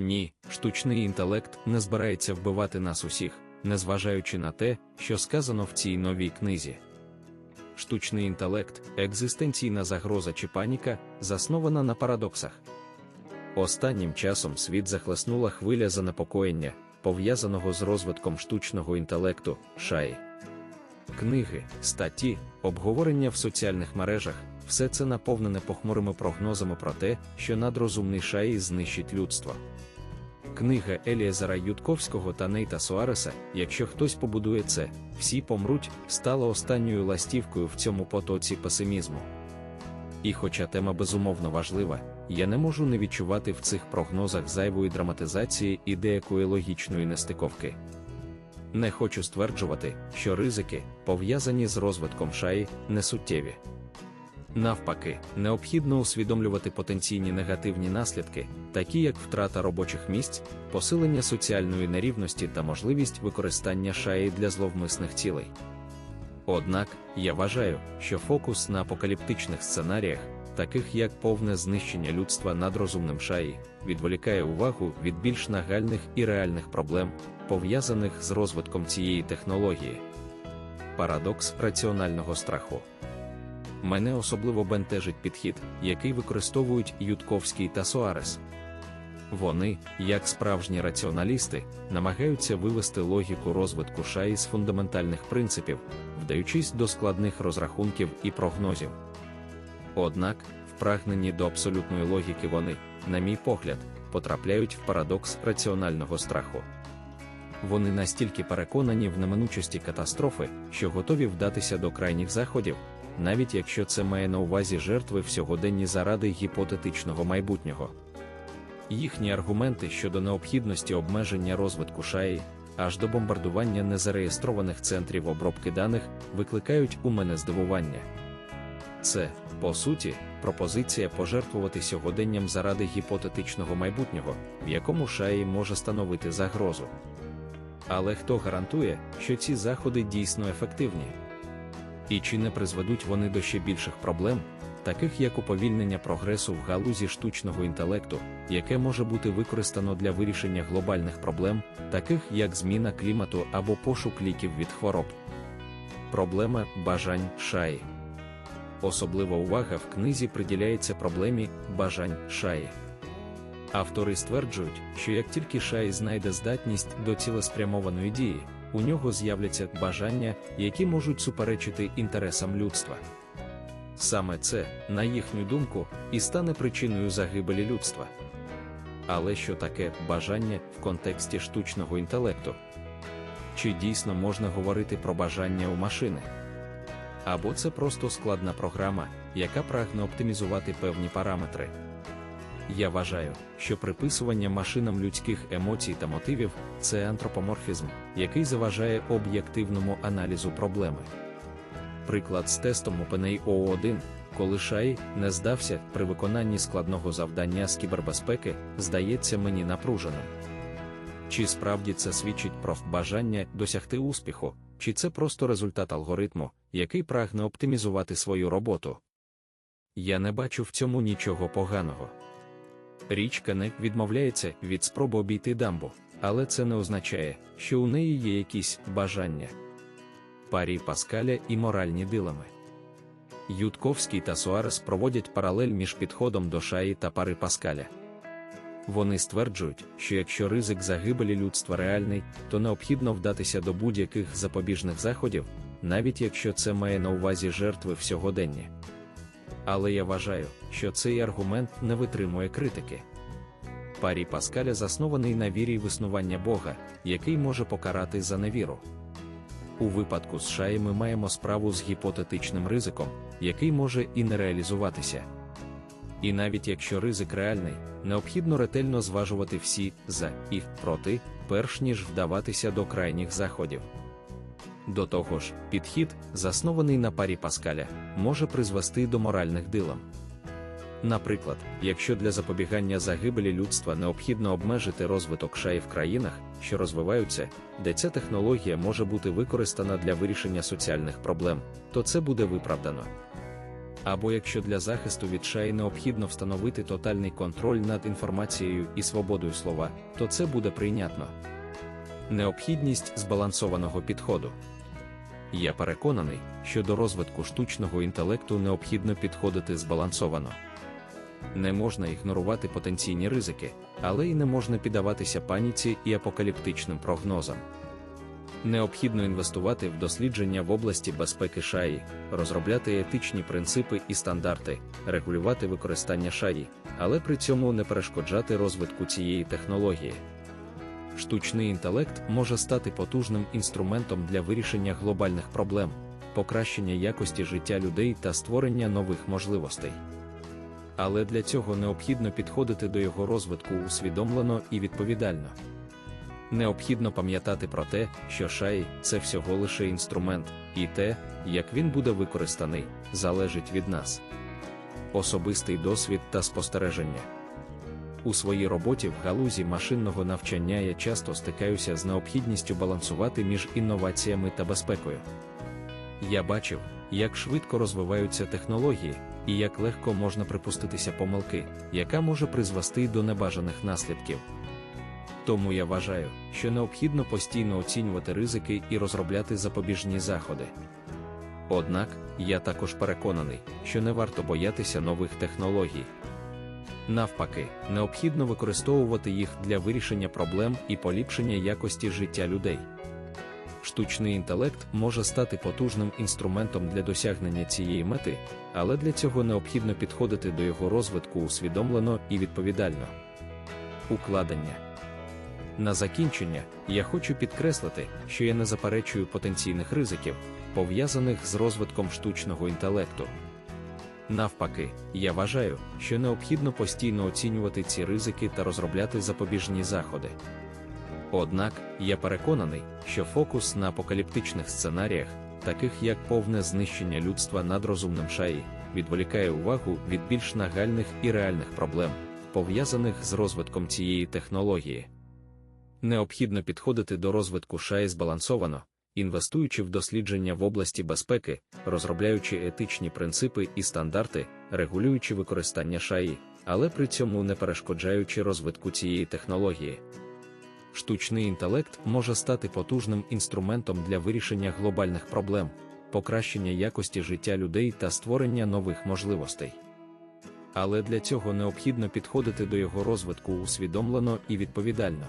Ні, штучний інтелект не збирається вбивати нас усіх, незважаючи на те, що сказано в цій новій книзі. Штучний інтелект, екзистенційна загроза чи паніка, заснована на парадоксах. Останнім часом світ захлеснула хвиля занепокоєння, пов'язаного з розвитком штучного інтелекту, шаї. Книги, статті, обговорення в соціальних мережах все це наповнене похмурими прогнозами про те, що надрозумний шаї знищить людство. Книга Елієзера Ютковського та Нейта Суареса Якщо хтось побудує це, всі помруть, стала останньою ластівкою в цьому потоці песимізму. І хоча тема безумовно важлива, я не можу не відчувати в цих прогнозах зайвої драматизації і деякої логічної нестиковки. Не хочу стверджувати, що ризики, пов'язані з розвитком шаї, несуттєві. Навпаки, необхідно усвідомлювати потенційні негативні наслідки, такі як втрата робочих місць, посилення соціальної нерівності та можливість використання шаї для зловмисних цілей. Однак, я вважаю, що фокус на апокаліптичних сценаріях, таких як повне знищення людства над розумним шаї, відволікає увагу від більш нагальних і реальних проблем, пов'язаних з розвитком цієї технології. Парадокс раціонального страху. Мене особливо бентежить підхід, який використовують Ютковський та Суарес. Вони, як справжні раціоналісти, намагаються вивести логіку розвитку шаї з фундаментальних принципів, вдаючись до складних розрахунків і прогнозів. Однак, в прагненні до абсолютної логіки вони, на мій погляд, потрапляють в парадокс раціонального страху. Вони настільки переконані в неминучості катастрофи, що готові вдатися до крайніх заходів, навіть якщо це має на увазі жертви в сьогоденні заради гіпотетичного майбутнього. Їхні аргументи щодо необхідності обмеження розвитку шаї, аж до бомбардування незареєстрованих центрів обробки даних викликають у мене здивування. Це, по суті, пропозиція пожертвувати сьогоденням заради гіпотетичного майбутнього, в якому шаї може становити загрозу. Але хто гарантує, що ці заходи дійсно ефективні? І чи не призведуть вони до ще більших проблем, таких як уповільнення прогресу в галузі штучного інтелекту, яке може бути використано для вирішення глобальних проблем, таких як зміна клімату або пошук ліків від хвороб? Проблема бажань шаї. Особлива увага в книзі приділяється проблемі бажань шаї. Автори стверджують, що як тільки шай знайде здатність до цілеспрямованої дії, у нього з'являться бажання, які можуть суперечити інтересам людства. Саме це, на їхню думку, і стане причиною загибелі людства. Але що таке бажання в контексті штучного інтелекту? Чи дійсно можна говорити про бажання у машини? Або це просто складна програма, яка прагне оптимізувати певні параметри. Я вважаю, що приписування машинам людських емоцій та мотивів це антропоморфізм, який заважає об'єктивному аналізу проблеми. Приклад з тестом OpenAI 1 коли Шай не здався при виконанні складного завдання з кібербезпеки, здається мені напруженим. Чи справді це свідчить про бажання досягти успіху, чи це просто результат алгоритму, який прагне оптимізувати свою роботу? Я не бачу в цьому нічого поганого. Річка не відмовляється від спроби обійти дамбу, але це не означає, що у неї є якісь бажання. Парі Паскаля і моральні дилеми. Ютковський та Суарес проводять паралель між підходом до шаї та пари Паскаля. Вони стверджують, що якщо ризик загибелі людства реальний, то необхідно вдатися до будь-яких запобіжних заходів, навіть якщо це має на увазі жертви в сьогоденні. Але я вважаю, що цей аргумент не витримує критики. Парі Паскаля заснований на вірі в існування Бога, який може покарати за невіру. У випадку з Шаї ми маємо справу з гіпотетичним ризиком, який може і не реалізуватися. І навіть якщо ризик реальний, необхідно ретельно зважувати всі за і проти, перш ніж вдаватися до крайніх заходів. До того ж, підхід, заснований на парі Паскаля, може призвести до моральних дилем. Наприклад, якщо для запобігання загибелі людства необхідно обмежити розвиток шаї в країнах, що розвиваються, де ця технологія може бути використана для вирішення соціальних проблем, то це буде виправдано. Або якщо для захисту від шаї необхідно встановити тотальний контроль над інформацією і свободою слова, то це буде прийнятно. Необхідність збалансованого підходу. Я переконаний, що до розвитку штучного інтелекту необхідно підходити збалансовано. Не можна ігнорувати потенційні ризики, але й не можна піддаватися паніці і апокаліптичним прогнозам. Необхідно інвестувати в дослідження в області безпеки шаї, розробляти етичні принципи і стандарти, регулювати використання шаї, але при цьому не перешкоджати розвитку цієї технології. Штучний інтелект може стати потужним інструментом для вирішення глобальних проблем, покращення якості життя людей та створення нових можливостей. Але для цього необхідно підходити до його розвитку усвідомлено і відповідально. Необхідно пам'ятати про те, що шаї це всього лише інструмент, і те, як він буде використаний, залежить від нас. Особистий досвід та спостереження. У своїй роботі в галузі машинного навчання я часто стикаюся з необхідністю балансувати між інноваціями та безпекою. Я бачив, як швидко розвиваються технології, і як легко можна припуститися помилки, яка може призвести до небажаних наслідків. Тому я вважаю, що необхідно постійно оцінювати ризики і розробляти запобіжні заходи. Однак, я також переконаний, що не варто боятися нових технологій. Навпаки, необхідно використовувати їх для вирішення проблем і поліпшення якості життя людей. Штучний інтелект може стати потужним інструментом для досягнення цієї мети, але для цього необхідно підходити до його розвитку усвідомлено і відповідально. Укладення на закінчення я хочу підкреслити, що я не заперечую потенційних ризиків, пов'язаних з розвитком штучного інтелекту. Навпаки, я вважаю, що необхідно постійно оцінювати ці ризики та розробляти запобіжні заходи. Однак, я переконаний, що фокус на апокаліптичних сценаріях, таких як повне знищення людства над розумним шаї, відволікає увагу від більш нагальних і реальних проблем, пов'язаних з розвитком цієї технології. Необхідно підходити до розвитку шаї збалансовано, інвестуючи в дослідження в області безпеки, розробляючи етичні принципи і стандарти, регулюючи використання шаї, але при цьому не перешкоджаючи розвитку цієї технології. Штучний інтелект може стати потужним інструментом для вирішення глобальних проблем, покращення якості життя людей та створення нових можливостей. Але для цього необхідно підходити до його розвитку усвідомлено і відповідально.